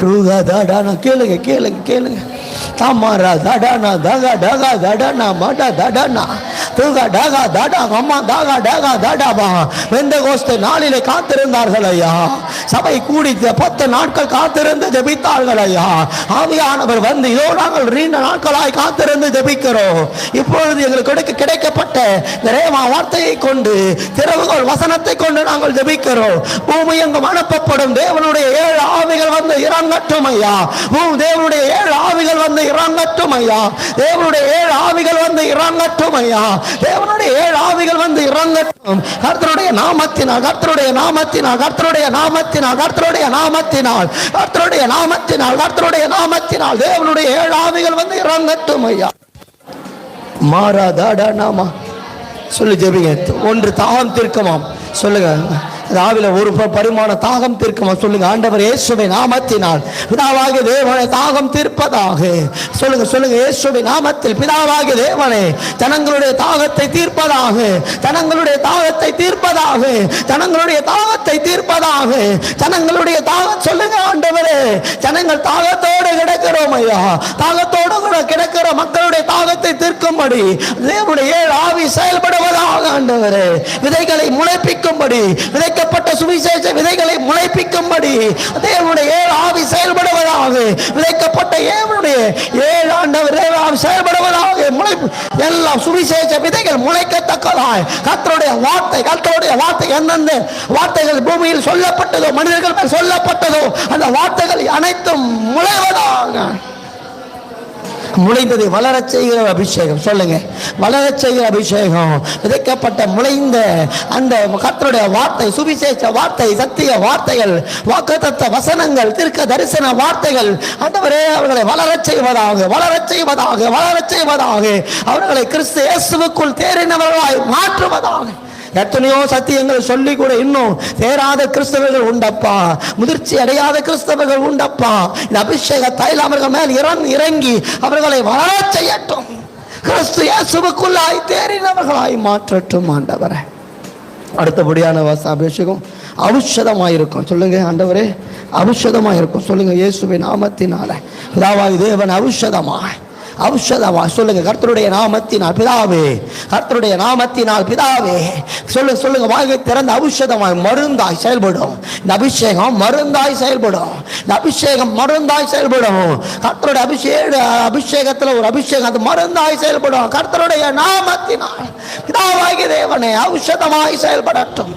ரூகா தாடானா கேளுங்க கேளுங்க கேளுங்க. தாமாரா தடானா தகா டகா தடானா மடா தடானா தூகா டாகா தடா அம்மா தாகா டாகா தாடாபா வெந்த கோஸ்து நாளிலே காத்திருந்தார்கள் ஐயா. சபை கூடி பத்து நாட்கள் காத்திருந்து ஜெபித்தார்கள் ஐயா. ஆவியானவர் வந்து இதோ நாங்கள் நீண்ட நாட்களாய் காத்திருந்து ஜெபிக்கிறோம். இப்பொழுது எங்களுக்கு கிடைக்க கிடைக்கப்பட்ட நிறைவா வார்த்தையை கொண்டு திறவுகள் வசனத்தை கொண்டு நாங்கள் ஜெபிக்கிறோம். பூமி எங்கும் அனுப்பப்படும் தேவனுடைய ஏழு ஆவிகள் வந்து இறங்கட்டும் ஐயா. பூ- தேவனுடைய ஏழு ஆவிகள் வந்து இறங்கட்டும் ஐயா. தேவனுடைய ஏழு ஆவிகள் வந்து இறங்கட்டும் ஐயா. தேவனுடைய ஏழு ஆவிகள் வந்து இறங்கட்டும். கர்த்தருடைய நாமத்தினால் கர்த்தருடைய நாமத்தினால் கர்த்தருடைய நாமத்தினால் கர்த்தருடைய நாமத்தினால் கர்த்தருடைய நாமத்தினால் கர்த்தருடைய நாமத்தினால் தேவனுடைய ஏழு ஆவிகள் வந்து இறங்கட்டும் ஐயா. மாறாதாடா நாமா? சொல்லு ஜெபிங்க. ஒன்று தாகம் திருக்கமாம். சொல்லுங்க. ராவில ஒரு பரிமாண தாகம் தீர்க்கும். சொல்லுங்க ஆண்டவர் இயேசுவை நாமத்தினால் பிதாவாகிய தேவனை தாகம் தீர்ப்பதாக. சொல்லுங்க சொல்லுங்க இயேசுவை நாமத்தில் பிதாவாகிய தேவனை ஜனங்களுடைய தாகத்தை தீர்ப்பதாக ஜனங்களுடைய தாகத்தை தீர்ப்பதாக ஜனங்களுடைய தாகத்தை தீர்ப்பதாக ஜனங்களுடைய தாகம் சொல்லுங்க ஆண்டவரே ஜனங்கள் தாகத்தோடு கிடக்கிறோம் ஐயா. தாகத்தோடு கூட கிடக்கிற மக்களுடைய தாகத்தை தீர்க்கும்படி தேவனுடைய ஏழு செயல்படுவதாக ஆண்டவரே. விதைகளை முளைப்பிக்கும்படி விதைக்கப்பட்ட சுவிசேஷ விதைகளை முளைப்பிக்கும்படி தேவனுடைய ஏழு ஆவி செயல்படுவதாக விதைக்கப்பட்ட ஏவனுடைய ஏழு ஆண்டவர் ஏழு செயல்படுவதாக முளை எல்லாம் சுவிசேஷ விதைகள் முளைக்கத்தக்கதாய். கத்தருடைய வார்த்தை கத்தருடைய வார்த்தை எந்தெந்த வார்த்தைகள் பூமியில் சொல்லப்பட்டதோ மனிதர்கள் சொல்லப்பட்டதோ அந்த வார்த்தைகள் அனைத்தும் முளைவதாக முளைந்ததை வளரச் செய்கிற அபிஷேகம். சொல்லுங்க. வளரச் செய்கிற அபிஷேகம். விதைக்கப்பட்ட முளைந்த அந்த கத்தருடைய வார்த்தை சுவிசேஷ வார்த்தை சத்திய வார்த்தைகள் வாக்குத்த வசனங்கள் திருக்க தரிசன வார்த்தைகள் ஆண்டவரே அவர்களை வளரச் செய்வதாக வளரச் செய்வதாக வளரச் செய்வதாக அவர்களை கிறிஸ்து இயேசுவுக்குள் தேறினவர்களாய் மாற்றுவதாக. எத்தனையோ சத்தியங்கள் சொல்லி கூட இன்னும் தேராத கிறிஸ்தவர்கள் உண்டப்பா. முதிர்ச்சி அடையாத கிறிஸ்தவர்கள் உண்டப்பா. இந்த அபிஷேக தைல அவர்கள் மேல் இறங்கி இறங்கி அவர்களை வளர செய்யட்டும். கிறிஸ்து இயேசுக்குள்ளாய் தேறினவர்களாய் மாற்றட்டும் ஆண்டவரே. அடுத்தபடியான வாச அபிஷேகம் அவுஷதமாயிருக்கும் சொல்லுங்க ஆண்டவரே. அவுஷதமாயிருக்கும் சொல்லுங்க இயேசுவின் நாமத்தினால. பிதாவாய் தேவன் அவுஷதமாய் ஔஷதமா சொல்லுங்க கர்த்தருடைய நாமத்தினால் பிதாவே கர்த்தருடைய நாமத்தினால் பிதாவே. சொல்லுங்க சொல்லுங்க வாயை திறந்த அபிஷேகமாய் மருந்தாய் செயல்படும். இந்த அபிஷேகம் மருந்தாய் செயல்படும். இந்த அபிஷேகம் மருந்தாய் செயல்படும். கர்த்தருடைய அபிஷேக அபிஷேகத்தில் ஒரு அபிஷேகம் அது மருந்தாய் செயல்படும். கர்த்தருடைய நாமத்தினால் பிதாவாகிய தேவனே ஔஷதமாய் செயல்படட்டும்.